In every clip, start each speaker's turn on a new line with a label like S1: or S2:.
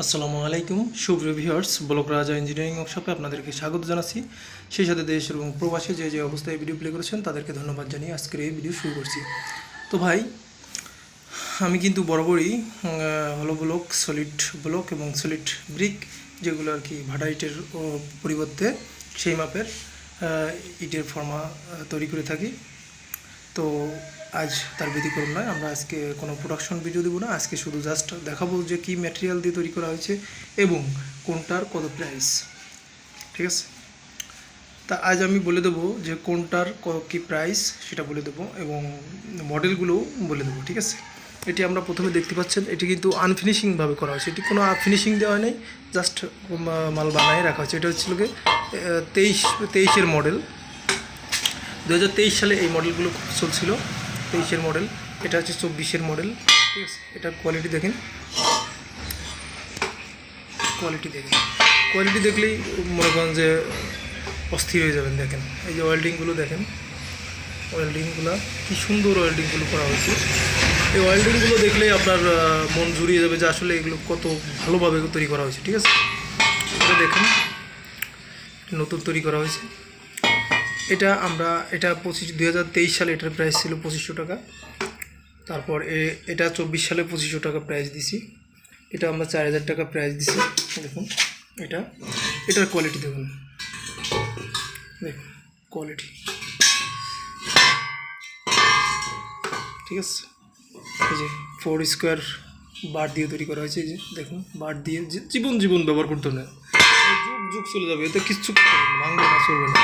S1: আসসালামু আলাইকুম। সুপ্রিয় ভিউয়ার্স, ব্লক রাজা ইঞ্জিনিয়ারিং ওয়ার্কশপে আপনাদেরকে স্বাগত জানাচ্ছি। সেই সাথে দেশ এবং প্রবাসী যে যে অবস্থায় ভিডিও প্লে করেছেন, তাদেরকে ধন্যবাদ জানিয়ে আজকের এই ভিডিও শুরু করছি। তো ভাই, আমি কিন্তু বরাবরই হলো ব্লক, সলিড ব্লক এবং সলিড ব্রিক যেগুলো আর কি ভাটা ইটের পরিবর্তে সেই মাপের ইটের ফর্মা তৈরি করে থাকি। তো আজ তার ব্যতিক্রম নয়। আমরা আজকে কোনো প্রোডাকশন ভিডিও দেবো না। আজকে শুধু জাস্ট দেখাবো যে কী ম্যাটেরিয়াল দিয়ে তৈরি করা হয়েছে এবং কোনটার কত প্রাইস ঠিক আছে? তা আজ আমি বলে দেবো যে কোনটার ক- প্রাইস সেটা বলে দেবো এবং মডেলগুলোও বলে দেবো। ঠিক আছে? এটি আমরা প্রথমে দেখতে পাচ্ছেন, এটি কিন্তু আনফিনিশিংভাবে করা হয়েছে। এটি কোনো ফিনিশিং দেওয়া নেই জাস্ট মাল বানায় রাখা হয়েছে। এটা হচ্ছিল গিয়ে তেইশ, তেইশের মডেল দু হাজার তেইশ সালে এই মডেলগুলো খুব চলছিল। তেইশের মডেল এটা হচ্ছে চব্বিশের মডেল ঠিক আছে? এটার কোয়ালিটি দেখেন। কোয়ালিটি দেখেন। কোয়ালিটি দেখলেই মনে করেন যে অস্থির হয়ে যাবেন, দেখেন। এই যে ওয়েল্ডিংগুলো দেখেন ওয়েল্ডিংগুলো কি সুন্দর ওয়েল্ডিংগুলো করা হয়েছে। এই ওয়েল্ডিংগুলো দেখলেই আপনার মন জুড়িয়ে যাবে যে আসলে এগুলো কত ভালোভাবে তৈরি করা হয়েছে, ঠিক আছে? এটা দেখেন, নতুন তৈরি করা হয়েছে। এটা আমরা, এটা পঁচিশ তেইশ সালে এটার প্রাইস ছিল পঁচিশশো টাকা। তারপর এটা চব্বিশ সালে পঁচিশশো টাকা প্রাইস দিছি। এটা আমরা চার হাজার টাকা প্রাইস দিছি। দেখুন, এটা, এটার কোয়ালিটি দেখুন। দেখুন কোয়ালিটি ঠিক আছে? এই যে ফোর স্কোয়ার বার দিয়ে তৈরি করা হয়েছে, এই যে দেখুন বার দিয়ে জীবন জীবন ব্যবহার করতে না। যুগ যুগ চলে যাবে, এতে কিচ্ছু ভাঙবে না, চলবে না।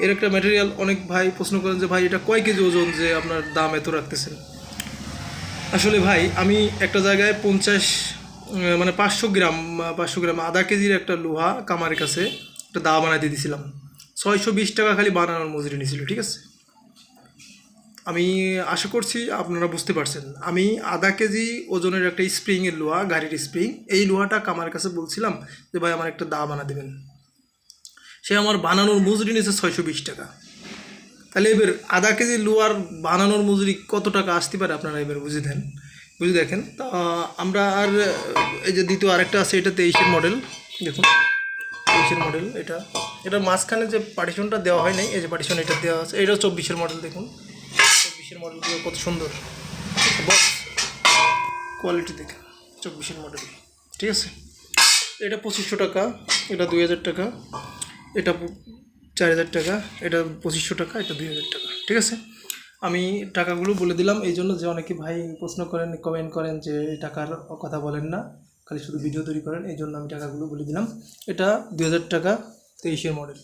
S1: এর একটা ম্যাটেরিয়াল অনেক ভাই প্রশ্ন করেন যে, ভাই, এটা কয় কেজি ওজন যে আপনার দাম এত রাখতেছেন? আসলে ভাই, আমি একটা জায়গায় পঞ্চাশ মানে পাঁচশো গ্রাম পাঁচশো গ্রাম আধা কেজির একটা লোহা কামারের কাছে একটা দা বানাইতে দিয়েছিলাম ছয়শো বিশ টাকা খালি বানানোর মজুরি নিয়েছিল ঠিক আছে? আমি আশা করছি আপনারা বুঝতে পারছেন। আমি আধা কেজি ওজনের একটা স্প্রিংয়ের লোহা, গাড়ির স্প্রিং এই লোহাটা কামার কাছে বলছিলাম যে, ভাই, আমার একটা দা বানা দেবেন। সে আমার বানানোর মজুরি নিয়েছে ছয়শো বিশ টাকা। তাহলে এবার আধা কেজি লোয়ার বানানোর মজুরি কত টাকা আসতে পারে আপনারা এবার বুঝে দেন। বুঝে দেখেন। তা আমরা আর, এই যে দ্বিতীয় আরেকটা আছে, এটা তেইশের মডেল দেখুন, তেইশের মডেল এটা। এটা মাঝখানে যে পার্টিশনটা দেওয়া হয় নাই, এই যে পার্টিশন এটা দেওয়া আছে, এটা চব্বিশের মডেল দেখুন। চব্বিশের মডেলগুলো কত সুন্দর। বক্স কোয়ালিটি দেখে, চব্বিশের মডেল ঠিক আছে? এটা পঁচিশশো টাকা, এটা দুই হাজার টাকা। এটা চার হাজার টাকা, এটা পঁচিশশো টাকা, এটা দুই হাজার টাকা, ঠিক আছে? আমি টাকাগুলো বলে দিলাম, এই জন্য যে অনেকে ভাই প্রশ্ন করেন কমেন্ট করেন যে টাকার কথা বলেন না, খালি শুধু ভিডিও তৈরি করেন, এই জন্য আমি টাকাগুলো বলে দিলাম। এটা দুই হাজার টাকা, তেইশের মডেল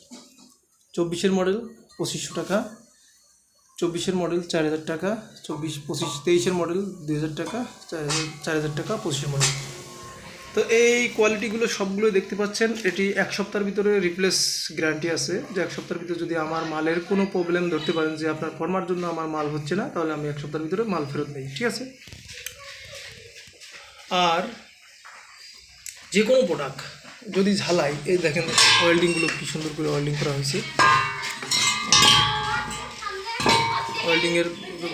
S1: চব্বিশের মডেল পঁচিশশো টাকা। চব্বিশের মডেল চার হাজার টাকা। চব্বিশ, পঁচিশ, তেইশের মডেল দুই হাজার টাকা। চার হাজার টাকা, পঁচিশের মডেল তো এই কোয়ালিটিগুলো সবগুলো দেখতে পাচ্ছেন। এটি এক সপ্তাহের ভিতরে রিপ্লেস গ্যারান্টি আছে। যে এক সপ্তাহের ভিতরে যদি আমার মালের কোনো প্রবলেম ধরতে পারেন, যে আপনার ফর্মার জন্য আমার মাল হচ্ছে না, তাহলে আমি এক সপ্তাহের ভিতরে মাল ফেরত নিই, ঠিক আছে? আর যে কোনো প্রোডাক্ট যদি ঝালাই, এই দেখেন ওয়েল্ডিংগুলো কী সুন্দর করে ওয়েল্ডিং করা হয়েছে। ওয়েল্ডিংয়ের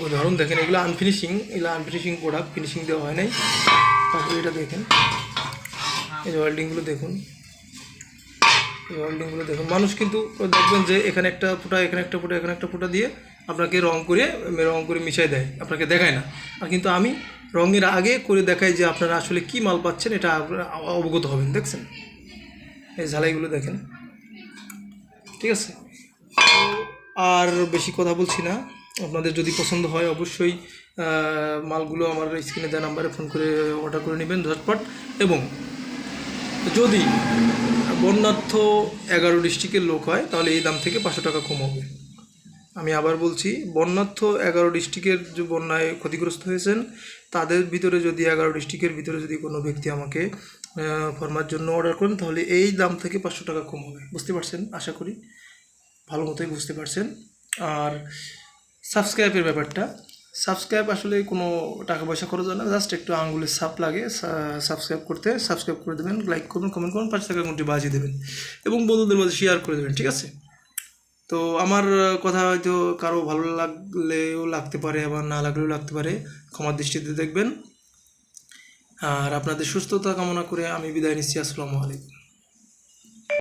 S1: উদাহরণ দেখেন, এগুলো আনফিনিশিং এগুলো আনফিনিশিং প্রোডাক্ট ফিনিশিং দেওয়া হয় নাই। তারপরে এটা দেখেন। এই ওয়েল্ডিংগুলো দেখুন। এই ওয়েল্ডিংগুলো দেখুন। মানুষ কিন্তু দেখবেন যে এখানে একটা ফুটা, এখানে একটা ফুটা, এখানে একটা ফুটা দিয়ে আপনাকে রং করে রং করে মিশাই দেয়। আপনাকে দেখায় না। আর কিন্তু আমি রঙের আগে করে দেখাই যে আপনারা আসলে কি মাল পাচ্ছেন, এটা আপনারা অবগত হবেন, দেখছেন? এই ঝালাইগুলো দেখেন। ঠিক আছে? আর বেশি কথা বলছি না। আপনাদের যদি পছন্দ হয়, অবশ্যই মালগুলো আমার স্ক্রিনে দেওয়া নাম্বারে ফোন করে অর্ডার করে নেবেন ঝটপট। এবং যদি বন্যার্থ এগারো ডিস্ট্রিক্টের লোক হয়, তাহলে এই দাম থেকে পাঁচশো টাকা কম হবে। আমি আবার বলছি, বন্যার্থ এগারো ডিস্ট্রিক্টের যে বন্যায় ক্ষতিগ্রস্ত হয়েছেন, তাদের ভিতরে যদি এগারো ডিস্ট্রিক্টের ভিতরে যদি কোনো ব্যক্তি আমাকে ফর্মার জন্য অর্ডার করেন, তাহলে এই দাম থেকে পাঁচশো টাকা কম হবে। বুঝতে পারছেন? আশা করি ভালো মতোই বুঝতে পারছেন। আর সাবস্ক্রাইবের ব্যাপারটা সাবস্ক্রাইব আসলে কোনো টাকা পয়সা খরচ হয় না জাস্ট একটু আঙুলের সাপ লাগে সাবস্ক্রাইব করতে সাবস্ক্রাইব করে দেবেন লাইক করবেন কমেন্ট করবেন পাঁচ টাকা ঘন্টি বাজিয়ে দেবেন এবং বন্ধুদের মাঝে শেয়ার করে দেবেন, ঠিক আছে? তো আমার কথা হয়তো কারও ভালো লাগলেও লাগতে পারে, আবার না লাগলেও লাগতে পারে, ক্ষমার দৃষ্টিতে দেখবেন। আর আপনাদের সুস্থতা কামনা করে আমি বিদায় নিচ্ছি, আসসালামু আলাইকুম।